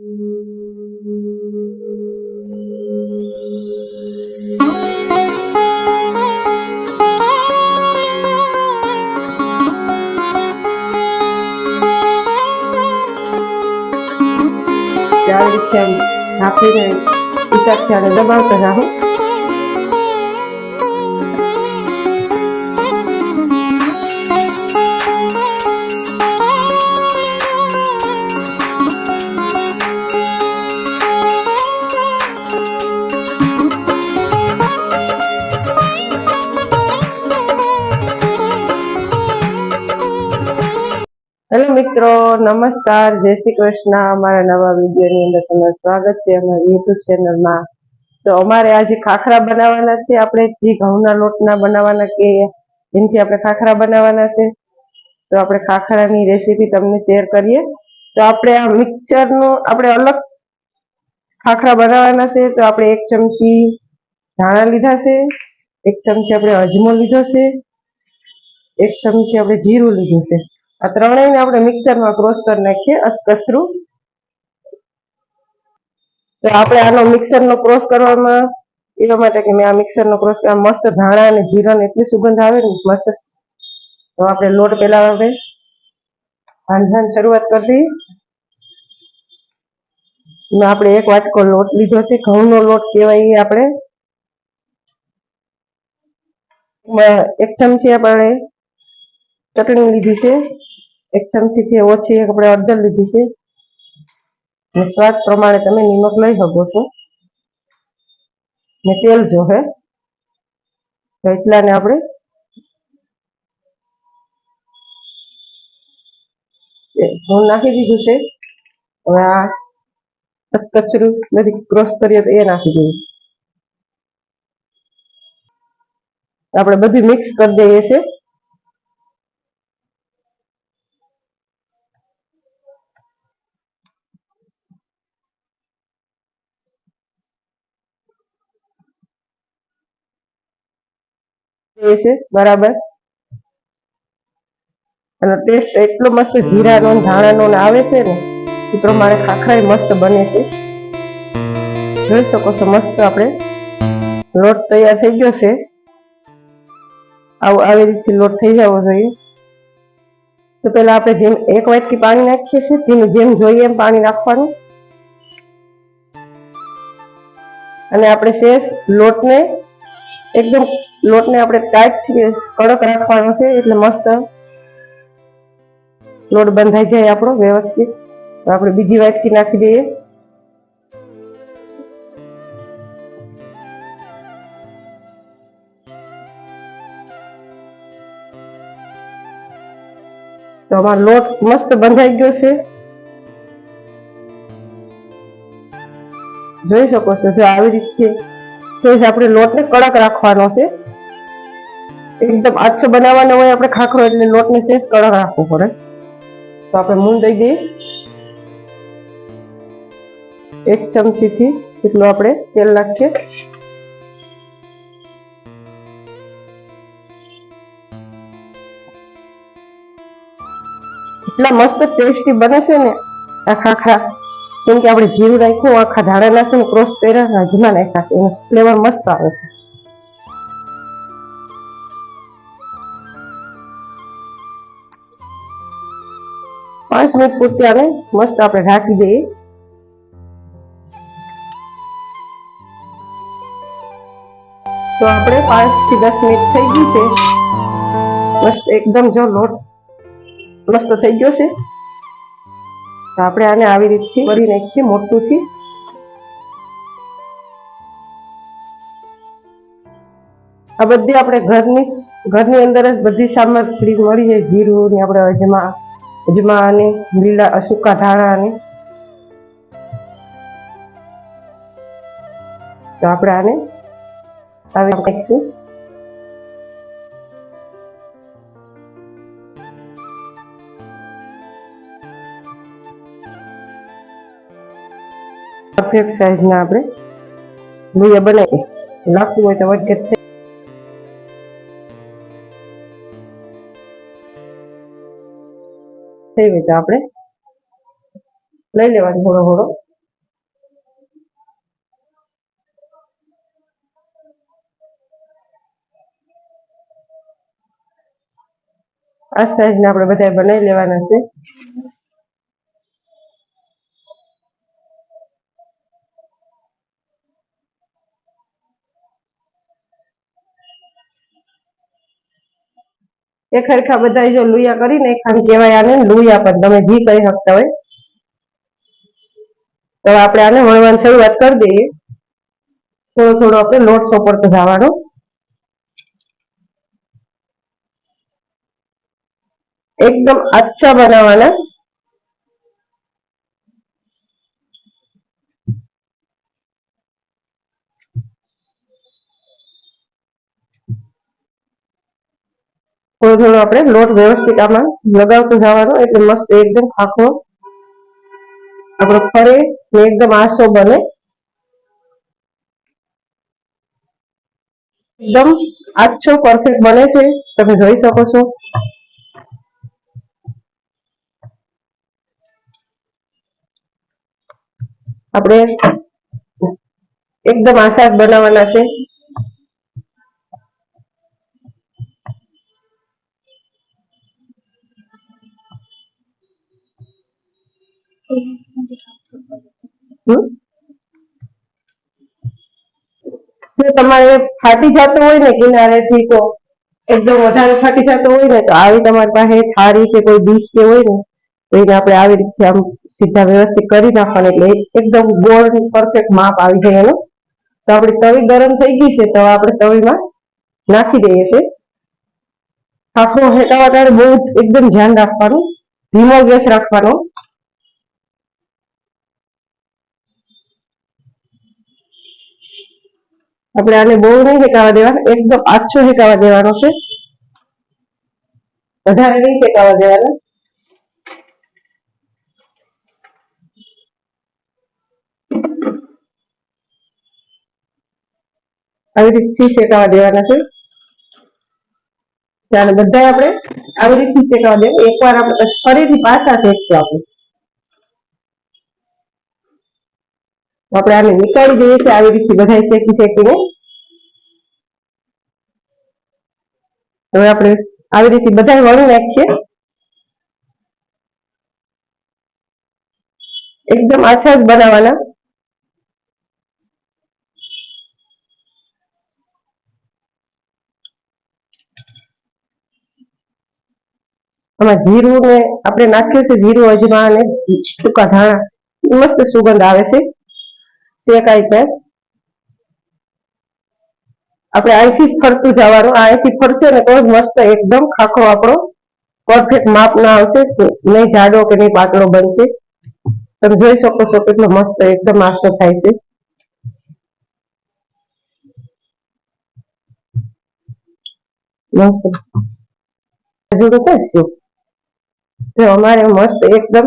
ચાર રીતે નાખીને આને દબાવતા જાઓ મિત્રો, નમસ્કાર, જય શ્રી કૃષ્ણ. અમારા નવા વિડીયોની અંદર તમારું સ્વાગત છે અમારી યુટ્યુબ ચેનલમાં તો અમારે આજે ખાખરા બનાવવાના છે. આપણે જે ઘઉંના લોટના બનાવવાના કે એનાથી આપણે ખાખરા બનાવવાના છે. તો આપણે ખાખરાની રેસીપી તમને શેર કરીએ. તો આપણે આ મિક્સરનું આપણે અલગ ખાખરા બનાવવાના છે. તો આપણે એક ચમચી ધાણા લીધા છે. એક ચમચી આપણે અજમો લીધો છે. એક ચમચી આપણે જીરું લીધું છે. આ ત્રણેયને આપણે મિક્સરમાં ક્રોસ કરી નાખીએ કસરું. તો આપણે આનો મિક્સરનો ક્રોસ કરવામાં, એવા માટે કે મેં આ મિક્સરનો ક્રોસ મસ્ત ધાણા અને જીરાને એટલી સુગંધ આવે ને, મસ્ત. તો આપણે લોટ પેલા આપણે હાંધવાની શરૂઆત કરી આપણે એક વાટકો લોટ લીધો છે. ઘઉંનો લોટ કહેવાય આપણે. એક ચમચી આપણે ચટણી લીધી છે. એક ચમચી થી ઓછી આપણે અડધર લીધી છે. સ્વાદ પ્રમાણે તમે નિમક લઈ શકો છો. ને તેલ જો હે, તો એટલાને આપણે ઘઉં નાખી દીધું છે. હવે આ કચરું નથી, ક્રોસ કરીએ તો એ નાખી દઈએ. આપણે બધું મિક્સ કરી દઈએ છે. આપણે આવું આવી રીતે લોટ થઈ જવો જોઈએ. તો પેલા આપણે જેમ એક વાટકી પાણી નાખીએ છીએ તેમ જેમ જોઈએ એમ પાણી નાખવાનું. અને આપણે શેષ લોટને એકદમ લોટને આપણે ટાઈટ કડક રાખવાનો છે, એટલે મસ્ત લોટ બંધાઈ જાય આપણો, વ્યવસ્થિત. આપણે બીજી વાટકી નાખી દઈએ. તો અમારો લોટ મસ્ત બંધાઈ ગયો છે. જોઈ શકો છો, જો આવી રીતે આપણે લોટને કડક રાખવાનો છે. એકદમ આછો બનાવવાનો હોય આપણે ખાખરો એટલે લોટને શેષ કડક રાખવો પડે. તો આપણે મૂન દઈ દઈએ. એક ચમચીથી એટલું આપણે તેલ નાખીએ. એટલા મસ્ત ટેસ્ટી બને છે ને આ ખાખરા. કેમ કે આપણે જીરું નાખ્યું આખા ધાણા નાખીને ક્રોસ કર્યા રાજમા નાખ્યા છે. એનો ફ્લેવર મસ્ત આવે છે. પાંચ મિનિટ પૂરતી આવે. મસ્ત આપણે ઢાંકી દઈએ. તો આપણે પાંચથી દસ મિનિટ થઈ ગઈ છે. મસ્ત એકદમ જો લોટ મસ્ત થઈ ગયો છે. તો આપણે આને આવી રીતથી કરી નાખીએ મોટુંથી. આ બધી આપણે ઘરની ઘરની અંદર જ બધી સામગ્રી મળી જાય. જીરું ને આપણે અજમા અજમા અને લીલા સૂકા ધાણા અને તો આપણે આને હવે નાખીશું પરફેક્ટ સાઈઝના આપણે લોહીયા બનાવીએ. લાગતું હોય તો વધઘટ તેવી રીતે આપણે. લઈ લેવાની થોડો થોડો આ સાઈઝને આપણે બધા બનાવી લેવાના છે. એક હરખા બધા જો લુયા કરીને ખાન કહેવાય આને, લુયા પણ તમે ઘી કરી શકતા હોય. તો આપણે આને વણવાની શરૂઆત કરી દઈએ. થોડો થોડો આપણે લોટ સોપડતો જવાનો. એકદમ આછા બનાવવાના થોડો થોડો આપણે લોટ વ્યવસ્થિત આમાં લગાવતો જવાનો એટલે મસ્ત એકદમ આખો આપણો ફરે એકદમ આસો બને. એકદમ આછો પરફેક્ટ બને છે. તમે જોઈ શકો છો. આપણે એકદમ જ બનાવવાના છે. તમારે ફાટી જતો હોય ને કિનારેથી તો એકદમ વધારે ફાટી જતો હોય ને, તો આવી તમારી પાસે થાળી કે કોઈ ડીશ કે હોય ને, તો એને આપણે આવી રીતે આમ સીધા વ્યવસ્થિત કરી નાખવાનું, એટલે એકદમ ગોળ પરફેક્ટ માપ આવી જાય એનું. તો આપણી તવી ગરમ થઈ ગઈ છે, તો આપણે તવીમાં નાખી દઈએ છીએ. આખો હેટાવા ટાણે બહુ એકદમ ધ્યાન રાખવાનું, ધીમો ગેસ રાખવાનો. આપણે આને બહુ નહીં શેકાવા દેવાનો, એકદમ આછો શેકાવા દેવાનો છે. વધારે નહીં શેકાવા દેવાના. આવી રીતથી શેકાવા દેવાના છે. ત્યારે બધા આપણે આવી રીતથી શેકાવા દેવા એકવાર આપણે ફરીથી પાછા શેકશું આપણે. આપણે આને નીકાળી દઈએ છીએ આવી રીતથી બધા શેકી શેકીને હવે આપણે આવી રીતે બધા વળી નાખીએ. એકદમ આછા જ બનાવવાના આમાં જીરું ને આપણે નાખ્યું છે, જીરું અજમા અને સૂકા ધાણા. મસ્ત સુગંધ આવે છે. આપણે અહીંથી ફરતું જવાનું. અહીંથી ફરશે ને તો જ મસ્ત એકદમ ખાખો આપણો પરફેક્ટ માપ ના આવશે. નહીં જાડો કે નહીં પાતળો બનશે. તમે જોઈ શકો છો કેટલો મસ્ત એકદમ આશરો થાય છે. અમારે મસ્ત એકદમ.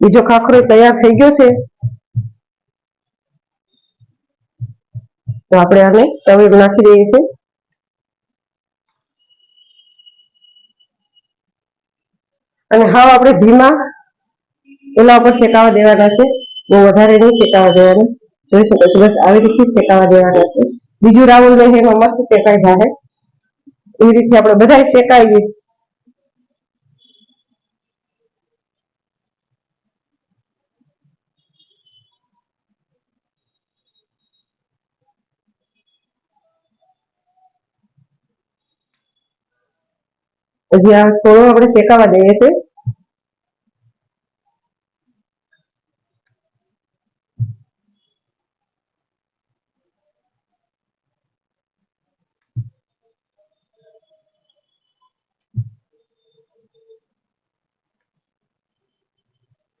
બીજો ખાખરો તૈયાર થઈ ગયો છે. તો આપણે આને તવે નાખી દઈએ છીએ. અને હાવ આપણે ધીમા એના ઉપર શેકાવા દેવાના છે. બહુ વધારે નહીં શેકાવા દેવાના. જોઈ શકો છો, બસ આવી રીતે શેકાવા દેવાના છે. બીજું રાઉન્ડ લઈને એમાં મસ્ત શેકાઈ જાય એવી રીતે આપણે બધા શેકાઈએ. હજી આ થોડો આપણે શેકાવા દઈએ છે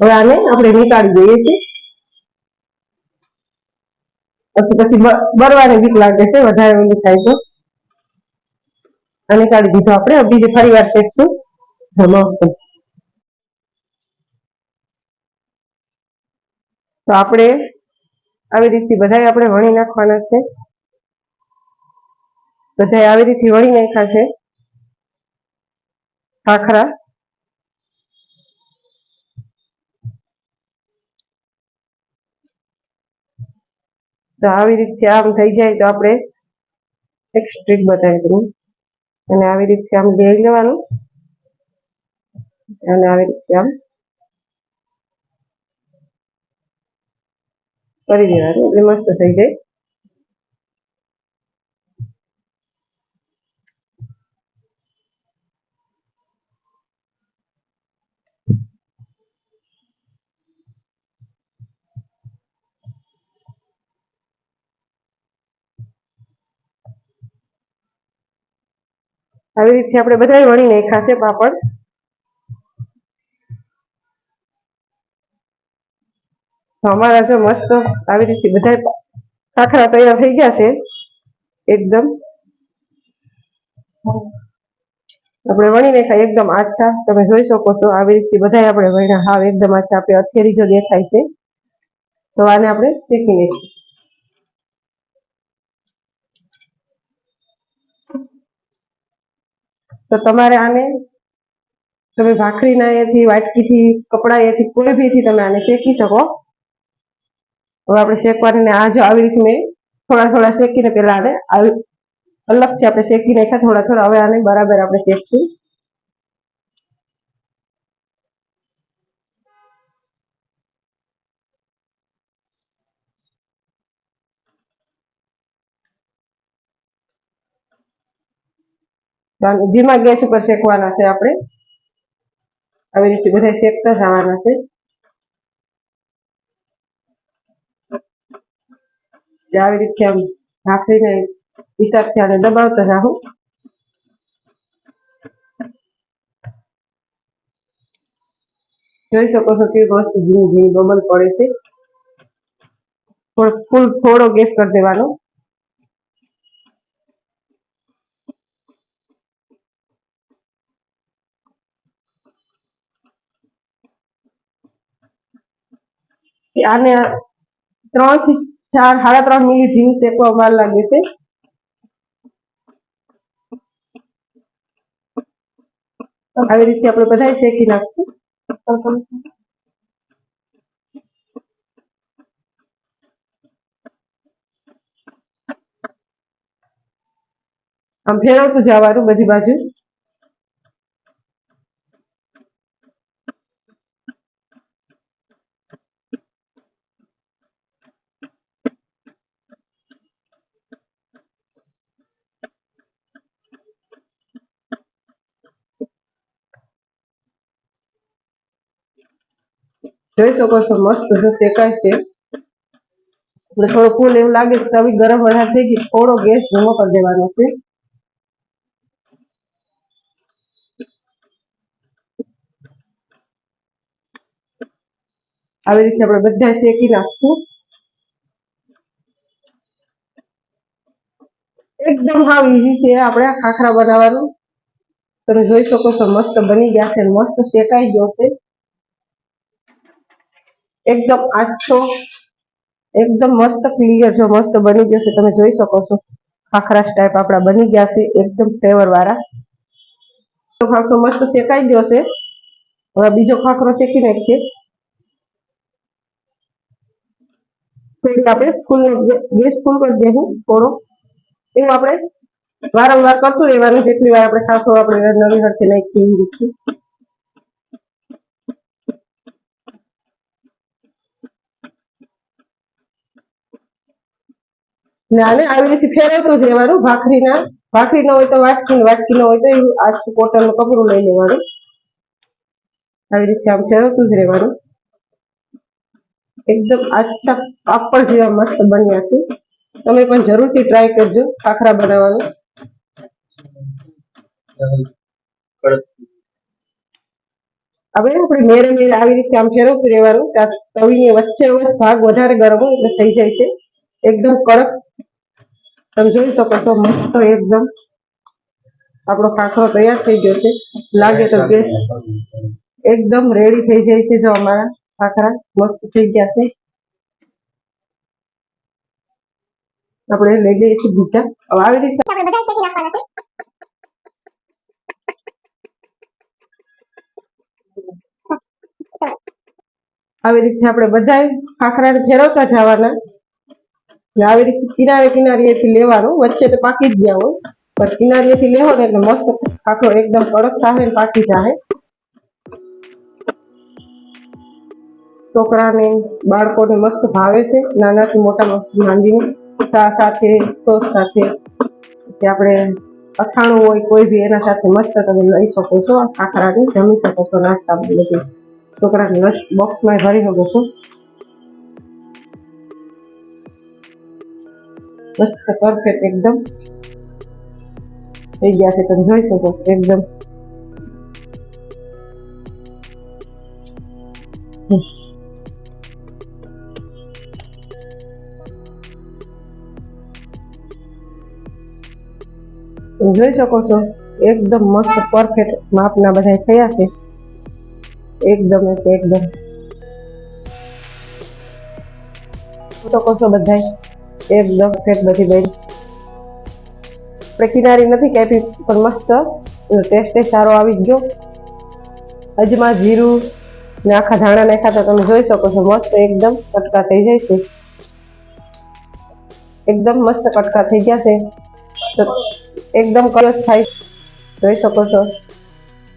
હવે આને આપણે નીકાળી દઈએ છીએ. પછી પછી બરવાને બીક લાગે છે, વધારે ઓલું થાય તો. અને કાઢી દીધો આપણે. બીજી ફરી વાર શેકશું મસ્ત તો આપણે આવી રીતથી બધા આપણે વણી નાખવાના છે. બધા આવી રીતથી વણી નાખ્યા છે. ખાખરા. તો આવી રીતથી આમ થઈ જાય તો આપણે એક સ્ટ્રીટ બતાવી દઉં. અને આવી રીતે આમ બેરી લેવાનું. અને આવી રીતે આમ કરી દેવાનું. એટલે મસ્ત થઈ જાય. આવી રીતે આપણે બધા વણી નાખ્યા છે પાપડ. અમારા જો મસ્ત આવી રીતે બધા ખાખરા તૈયાર થઈ ગયા છે. એકદમ. આપણે વણી નાખ્યા એકદમ આછા. તમે જોઈ શકો છો આવી રીતે બધા આપણે વણ્યા. હાવ એકદમ આછા. આપણે અત્યારે જો દેખાય છે. તો આને આપણે શીખી નાખીએ તો તમારે આને તમે ભાખરીના એથી, વાટકીથી, કપડા એથી, કોઈ બીથી તમે આને શેકી શકો. હવે આપણે શેકવાની આ જો આવી રીતે મેં થોડા થોડા શેકીને પેલા આને આવી અલગથી આપણે શેકી નાખ્યા, થોડા થોડા. હવે આને બરાબર આપણે શેકશું. ધીમા ગેસ ઉપર શેકવાના છે આપણે. આવી રીતે બધા શેકતા જવાના છે. આવી રીતે આમ ભાખરીને હિસાબથી આને દબાવતા જાઓ જોઈ શકો છો કે મસ્ત ઝીણી ઝીણી બબલ પડે છે. થોડો ફૂલ થોડો ગેસ કરી દેવાનો. આને ત્રણથી ચાર, સાડા ત્રણ મિનિટ જેવું શેકવા વાર લાગે છે. આવી રીતે આપણે બધા શેકી નાખશું. આમ ફેરવતું જવાનું બધી બાજુ. જોઈ શકો છો, મસ્ત જો શેકાય છે. એટલે થોડો ફૂલ એવું લાગે તો તવી ગરમ વધારે થઈ ગઈ, થોડો ગેસ ધીમો કરી દેવાનો છે. આવી રીતે આપણે બધા શેકી નાખશું. એકદમ હાવ ઈઝી છે, આપણે આ ખાખરા બનાવવાનું. તમે જોઈ શકો છો, મસ્ત બની ગયા છે, મસ્ત શેકાઈ ગયો છે. એકદમ આછો, એકદમ મસ્ત ક્લિયર જો મસ્ત બની ગયો છે, તમે જોઈ શકો છો. ખાખરા ટાઈપ આપણા બની ગયા છે, એકદમ ફ્લેવર વાળા. તો ખાખરો મસ્ત શેકાઈ ગયો છે. હવે બીજો ખાખરો શેકી નાખીએ. થોડી આપણે ફૂલ ગેસ ફૂલ કરી દેવું થોડો. એવું આપણે વારંવાર કરતું રહેવાનું, જેટલી વાર આપણે ખાખરો આપણે નવી હરથી નાખીએ, એવી રીતે. ને આને આવી રીતે ફેરવતું જ રહેવાનું. ભાખરીના ભાખરી ન હોય તો વાટકી વાટકી ન હોય તો આછું કોટનનું કપડું લઈ લેવાનું. આવી રીતે આમ ફેરવતું જ રહેવાનું. એકદમ આછા પાપડ જેવા મસ્ત બન્યા છે. તમે પણ જરૂરથી ટ્રાય કરજો ખાખરા બનાવવાનું. હવે આપણે મેરે મેરે આવી રીતે આમ ફેરવતું રહેવાનું. તવીની વચ્ચે ભાગ વધારે ગરમ હોય એટલે થઈ જાય છે. એકદમ કડક. તમે જોઈ શકો છો મસ્ત એકદમ. આપણો ખાખરો તૈયાર થઈ ગયો છે. લાગે તો ગેસ એકદમ રેડી થઈ જાય છે જો અમારા ખાખરા. મસ્ત થઈ ગયા છે. આપણે લઈ લઈએ છીએ બીજા. હવે આવી રીતે આવી રીતે આપણે બધા ખાખરાને ફેરવતા જવાના. આવી રીતે કિનારે કિનારીએથી લેવાનું. વચ્ચે તો પાકી જ ગયા હોય. પણ કિનારીએથી લેવો ને એટલે મસ્ત આખો એકદમ કડક થાય ને પાકી જાય છોકરાને, બાળકોને મસ્ત ભાવે છે. નાનાથી મોટા માંડીને ચા સાથે સોસ સાથે. આપણે અથાણું હોય કોઈ બી એના સાથે મસ્ત તમે લઈ શકો છો. ખાખરાની જમી શકો છો નાસ્તા બધું. છોકરાને બોક્સમાં ભરી શકો છો. મસ્ત પરફેક્ટ એકદમ થઈ ગયા છે તમે જોઈ શકો એકદમ હમ. તમે જોઈ શકો છો. એકદમ મસ્ત પરફેક્ટ માપના બધા થયા છે. એકદમ એટલે એકદમ. જોઈ શકો છો બધા એકદમ ફેટ બધી બની. આપણે કિનારી નથી કાપી પણ મસ્ત. ટેસ્ટ સારો આવી ગયો. અજમા, જીરું ને આખા ધાણા નાખ્યા તો તમે જોઈ શકો છો, મસ્ત એકદમ કટકા થઈ જાય છે. એકદમ મસ્ત કટકા થઈ ગયા છે. તો એકદમ કયો થાય. જોઈ શકો છો.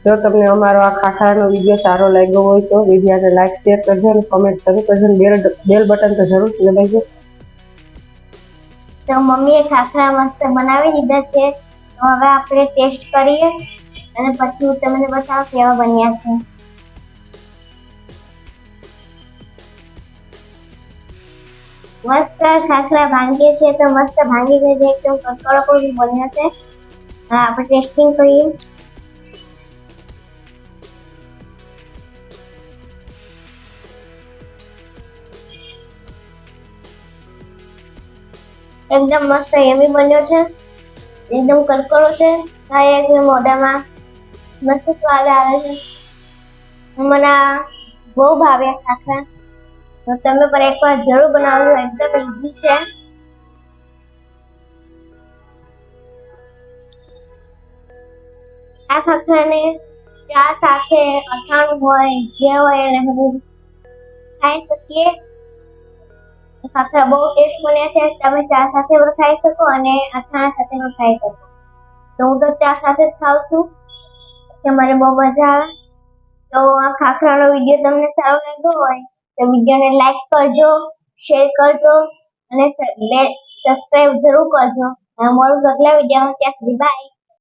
જો તમને અમારો આ ખાખરાનો વીડિયો સારો લાગ્યો હોય તો વિડીયાને લાઈક શેર કરજો અને કોમેન્ટ જરૂર કરજો. બેલ બેલ બટન તો જરૂર દબાવજો. તો મમ્મીએ ખાખરા મસ્ત બનાવી દીધા છે. હવે આપણે ટેસ્ટ કરીએ અને પછી હું તમને બતાવું કેવા બન્યા છે. મસ્ત ખાખરા ભાંગીએ છે તો મસ્ત ભાંગી જાય છે. એકદમ કકડો કોઈ બન્યા છે. હા, આપણે ટેસ્ટિંગ કરીએ. એકદમ મસ્ત એમી બન્યો છે. એકદમ કરકરો છે. આ એક મોઢામાં મસ્ત સ્વાદ આવે છે. મને બહુ ભાવ્યા ખાખરા તમે પણ એકવાર જરૂર બનાવજો. એકદમ ઈઝી છે. આ ખાખરાને ચા સાથે અથાણું હોય જે હોય એને બધું ખાઈ શકીએ. ખાખરા બહુ ટેસ્ટ બન્યા છે. તમે ચા સાથે પણ ખાઈ શકો અને અથાણા સાથે પણ ખાઈ શકો. તો હું તો ચા સાથે જ ખાઉં છું. કે મને બહુ મજા આવે. તો આ ખાખરાનો વીડિયો તમને સારો લાગ્યો હોય તો વિડીયોને લાઈક કરજો શેર કરજો અને સબસ્ક્રાઈબ જરૂર કરજો. અને મળું છું અગલા વિડીયોમાં ત્યાં સુધી બાય